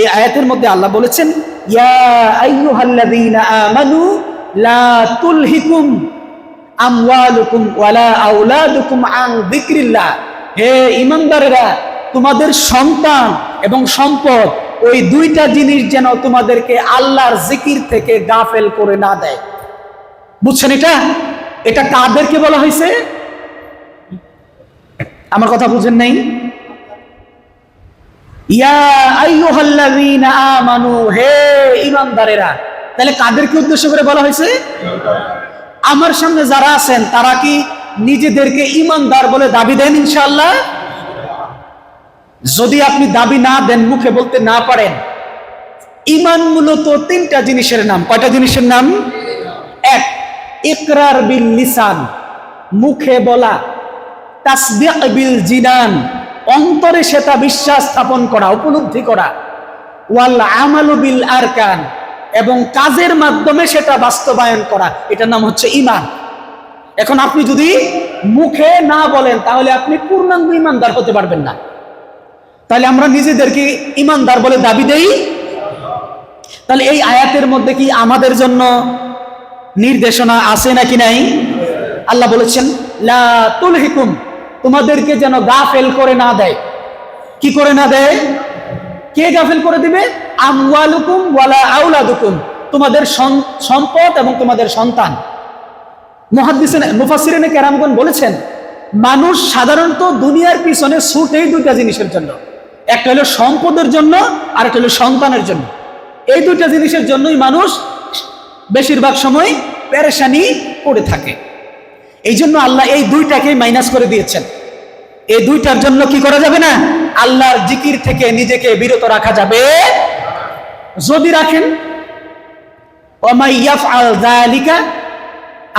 এই আয়াতের মধ্যে আল্লাহ বলেছেন আমানু লা আমওয়ালুকুম ওয়ালা আওলাদুকুম আন যিকরিল্লাহ। হে ঈমানদারেরা, তোমাদের সন্তান এবং সম্পদ ওই দুইটা জিনিস যেন তোমাদেরকে আল্লাহর জিকির থেকে গাফেল করে না দেয়। বুঝছেন এটা? এটা কাদেরকে বলা হয়েছে? আমার কথা বুঝেন নাই? তাহলে কাদেরকে উদ্দেশ্য করে বলা হয়েছে? আমার সামনে যারা আছেন, তারা কি নিজেদেরকে ঈমানদার বলে দাবি দেন ইনশাআল্লাহ? যদি আপনি দাবি না দেন, মুখে বলতে না পারেন ইমান মূলত তিনটা জিনিসের নাম। কয়টা জিনিসের নাম? এক, ইকরার বিল লিসান, মুখে বলা। তাসবিক বিল জিনান অন্তরে সেটা বিশ্বাস স্থাপন করা, উপলব্ধি করা। ওয়াল আমালু বিল এবং কাজের মাধ্যমে সেটা বাস্তবায়ন করা। এটার নাম হচ্ছে ইমান এখন আপনি যদি মুখে না বলেন, তাহলে আপনি পূর্ণাঙ্গ ইমানদার হতে পারবেন না। তাহলে আমরা নিজেদেরকে ইমানদার বলে দাবি দেই। তাহলে এই আয়াতের মধ্যে কি আমাদের জন্য নির্দেশনা আছে নাকি নাই? আল্লাহ বলেছেন, লা তুলহিকুম তোমাদেরকে যেন গাফেল করে না দেয়। কি করে না দেয়? কে গাফেল করে দিবে? আমওয়ালুকুম ওয়ালা আউলাদুকুম। তোমাদের সম্পদ এবং তোমাদের সন্তান। মুহাদ্দিসিন মুফাসসিরিনে কেরামগণ বলেছেন, মানুষ সাধারণত দুনিয়ার পিছনে ছুট এই দুইটা জিনিসের জন্য। একটা হলো সম্পদের জন্য আর একটা হলো সন্তানের জন্য। এই দুইটা জিনিসের জন্যই মানুষ বেশিরভাগ সময় পেরেশানি করে থাকে। এই জন্য আল্লাহ এই দুইটাকেই মাইনাস করে দিয়েছেন। এই দুইটার জন্য কি করা যাবে না? আল্লাহর জিকির থেকে নিজেকে বিরত রাখা যাবে। যদি রাখেন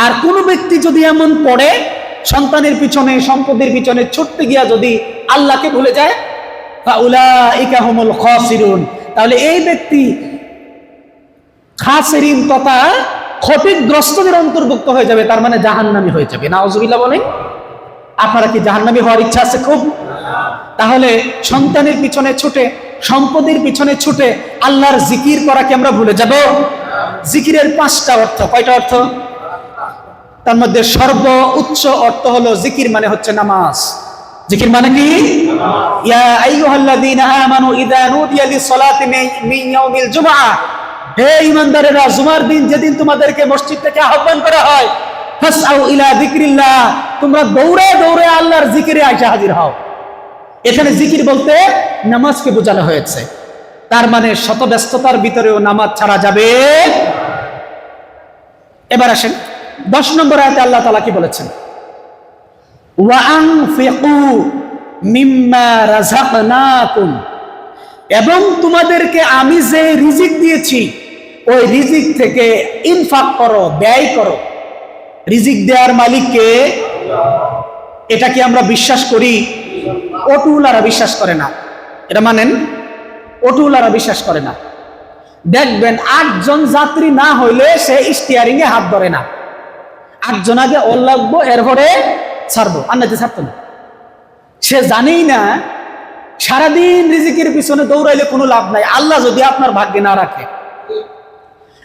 আর কোন ব্যক্তি যদি এমন পড়ে, সন্তানের পিছনে, সম্পদের পিছনে ছুটতে গিয়া যদি আল্লাহকে ভুলে যায় তাহলে এই ব্যক্তি খাসিরিন তথা ক্ষতিগ্রস্তদের অন্তর্ভুক্ত হয়ে যাবে, তার মানে জাহান্নামী হয়ে যাবে। নাউজুবিল্লাহ বলেন, আপনারা কি জাহান্নামী হওয়ার ইচ্ছা আছে খুব? তাহলে সন্তানের পিছনে ছুটে, সম্পদের পিছনে ছুটে আল্লাহর জিকির করা কি আমরা ভুলে যাব? জিকিরের পাঁচটা অর্থ। কয়টা অর্থ? তার মধ্যে সর্ব উচ্চ অর্থ হলো জিকির মানে হচ্ছে নামাজ। জিকির মানে কি? ইয়া আইয়ুহাল্লাযীনা আমানু ইযা নুদিয়া লিস-সালাতি মিন ইয়াউমিল জুমআ। হে ঈমানদারেরা জুমার দিন যেদিন তোমাদেরকে মসজিদ থেকে আহ্বান করা হয় তোমরা আল্লাহর জিকিরে হাজির হও। এখানে জিকির বলতে নামাজকে বোঝানো হয়েছে। তার মানে শত ব্যস্ততার ভিতরেও নামাজ ছাড়া যাবে। এবার আসেন, দশ নম্বর আল্লাহ বলেছেন? ওয়াংফিকু মিম্মা রাযাকনাকুম। এবং তোমাদেরকে আমি যে রিজিক দিয়েছি ওই রিজিক থেকে ইনফাক করো, ব্যয় করো। রিজিক দেওয়ার মালিককে এটা কি আমরা বিশ্বাস করি। অটুলারা বিশ্বাস করে না। এটা মানেন? অটুলারা বিশ্বাস করে না। দেখবেন আটজন যাত্রী না হইলে সে স্টিয়ারিং এ হাত ধরে না। আটজন আগে ওর লাগবো, এরপরে ছাড়বো। আর নাতে ছাড়তো না। সে জানেই না, সারাদিন রিজিকের পিছনে দৌড়াইলে কোনো লাভ নাই। আল্লাহ যদি আপনার ভাগ্যে না রাখে।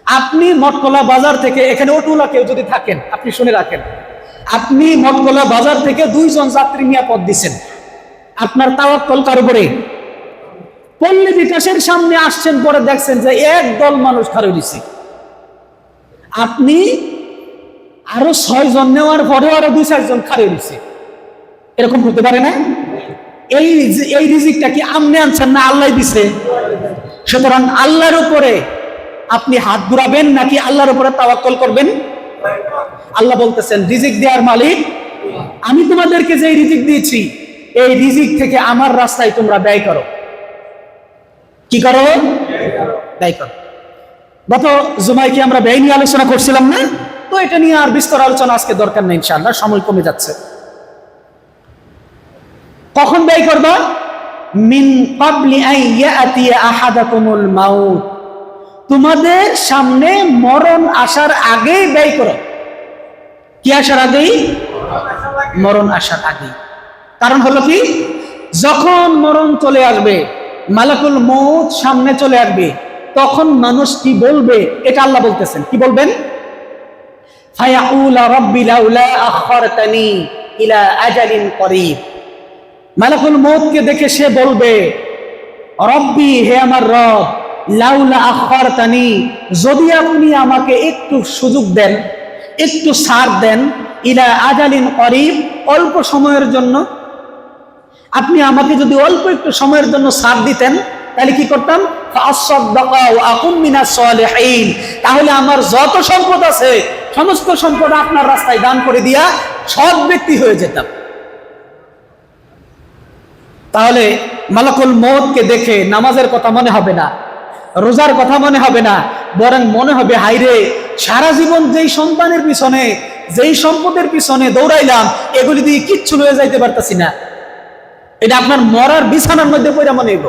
আপনি মটকলা বাজার থেকে, এখানে অটুলা কেউ যদি থাকেন, আপনি শুনে রাখেন। আপনি মটকলা বাজার থেকে দুইজন যাত্রী নিয়ে পথ দিচ্ছেন আপনার তাওয়াক্কল কার উপরে? পল্লী বিকাশের সামনে আসছেন, পরে দেখছেন যে এক দল মানুষ খারে দিছে আপনি আরও ছয় জন নেওয়ার পরে আরও দুই চারজন খারে দিছে এরকম হতে পারে না? এই এই রিজিকটা কি আমনে আনছেন না আল্লাহ দিছে? সুতরাং আল্লাহর উপরে আপনি হাত ঘুরাবেন নাকি আল্লাহর উপরে তাওয়াক্কল করবেন? আল্লাহ বলতেছেন, রিজিক দেওয়ার মালিক, আমি তোমাদেরকে যে রিজিক দিয়েছি, এই রিজিক থেকে আমার রাস্তায় তোমরা ব্যয় করো। কি করো? ব্যয় করো। গত জুমায় কি আমরা ব্যয় নিয়ে আলোচনা করছিলাম না? তো এটা নিয়ে আর বিস্তর আলোচনা আজকে দরকার নেই ইনশাআল্লাহ, সময় কমে যাচ্ছে। কখন ব্যয় করবা? মিন ক্বাবলি আন ইয়াতিয়া আহাদাকুমুল মাউত। তোমাদের সামনে মরণ আসার আগেই ব্যয় করো। কি আসার আগেই? মরণ আসার আগে কারণ হলো কি? যখন মরণ চলে আসবে, মালাকুল মৌত সামনে চলে আসবে, তখন মানুষ কি বলবে? এটা আল্লাহ বলতেছেন। কি বলবেন? মালাকুল মৌতকে দেখে সে বলবে, রব্বি, হে আমার রব লাউলা আখখারতানি যদি আপনি আমাকে একটু সুযোগ দেন, একটু সার দেন, ইলা আজালিন করিব, অল্প সময়ের জন্য, আপনি আমাকে যদি অল্প একটু সময়ের জন্য সার দিতেন, তাহলে কি করতাম। তাহলে আমার যত সম্পদ আছে, সমস্ত সম্পদ আপনার রাস্তায় দান করে দিয়া সৎ ব্যক্তি হয়ে যেতাম তাহলে মালাকুল মৌতকে দেখে নামাজের কথা মনে হবে না রোজার কথা মনে হবে না, বরং মনে হবে হাইরে সারা জীবন যেই সন্তানের পিছনে, যেই সম্পদের পিছনে দৌড়াইলাম, এগুলি দিয়ে কিচ্ছু লয়ে যাইতে পারতাছি না। এটা আপনার মরার বিছানার মধ্যে পড়া মনে হইব।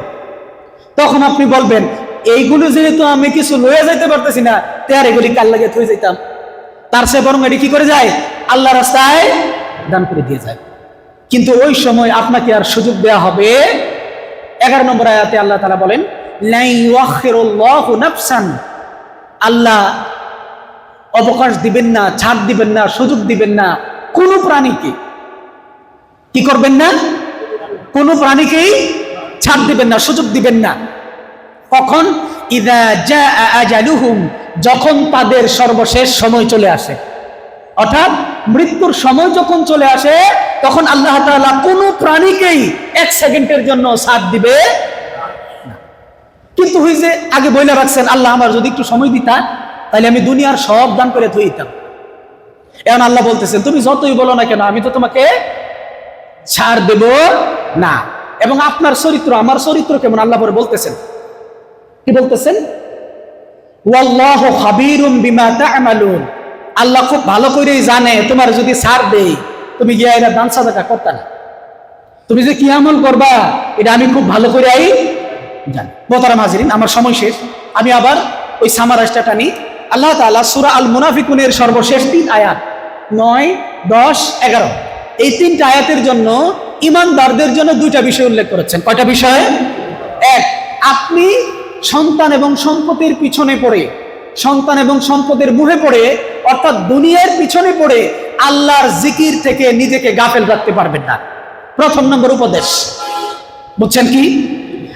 তখন আপনি বলবেন, এইগুলো যেহেতু আমি কিছু লয়ে যাইতে পারতেছি না, তে আর এগুলি কাল লাগে থয়ে যাইতাম? তার সে বরং এটি কি করে যায়? আল্লাহ রাস্তায় দান করে দিয়ে যায়। কিন্তু ওই সময় আপনাকে আর সুযোগ দেয়া হবে। এগারো নম্বর আয়াতে আল্লাহ তালা বলেন আল্লাহ অবকাশ দিবেন না, ছাড় দিবেন না, সুযোগ দিবেন না কোনো প্রাণীকে। কি করবেন না? কোনো প্রাণীকেই ছাড় দিবেন না, সুযোগ দিবেন না। কখন? ইদা যখন তাদের সর্বশেষ সময় চলে আসে। অর্থাৎ মৃত্যুর সময় যখন চলে আসে, তখন আল্লাহ কোনো প্রাণীকেই এক সেকেন্ডের জন্য সাথ দিবে। কিন্তু হই যে আগে বইলে রাখছেন, আল্লাহ আমার যদি একটু সময় দিতা তাহলে আমি দুনিয়ার সব দান করে থইতাম এখন আল্লাহ বলতেছেন, তুমি যতই বলো না কেন, আমি তো তোমাকে ছাড় দেব না। এবং আপনার চরিত্র, আমার চরিত্র কেমন? আল্লাহ পরে বলতেছেন। কি বলতেছেন? আল্লাহ খুব ভালো করেই জানে, তোমার যদি ছাড় দেই, তুমি গিয়া এটা দান সাদাকা করতে না। তুমি যে কি আমল করবা, এটা আমি খুব ভালো করে আই জানি। মোতারাম হাজিরিন, আমার সময় শেষ। আমি আবার ওই সামারাজটা টানি আল্লাহ তাআলা সূরা আল মুনাফিকুনের সর্বশেষ তিন আয়াত, নয়, দশ, এগারো। এই তিনটা আয়াতের জন্য ইমানদারদের জন্য দুইটা বিষয় উল্লেখ করেছেন। কয়টা বিষয়? এক, আপনি সন্তান এবং সম্পত্তির পিছনে পড়ে, সন্তান এবং সম্পদের মুহে পড়ে, অর্থাৎ দুনিয়ার পিছনে পড়ে আল্লাহর জিকির থেকে নিজেকে গাফেল রাখতে পারবেন না। প্রথম নম্বর উপদেশ। বুঝছেন কি?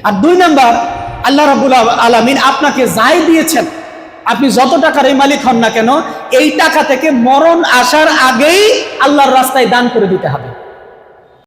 আর দুই নাম্বার, আল্লাহ রাবুল আলমিন আপনাকে যাই দিয়েছেন, আপনি যত টাকার এই মালিক হন না কেন, এই টাকা থেকে মরণ আসার আগেই আল্লাহর রাস্তায় দান করে দিতে হবে।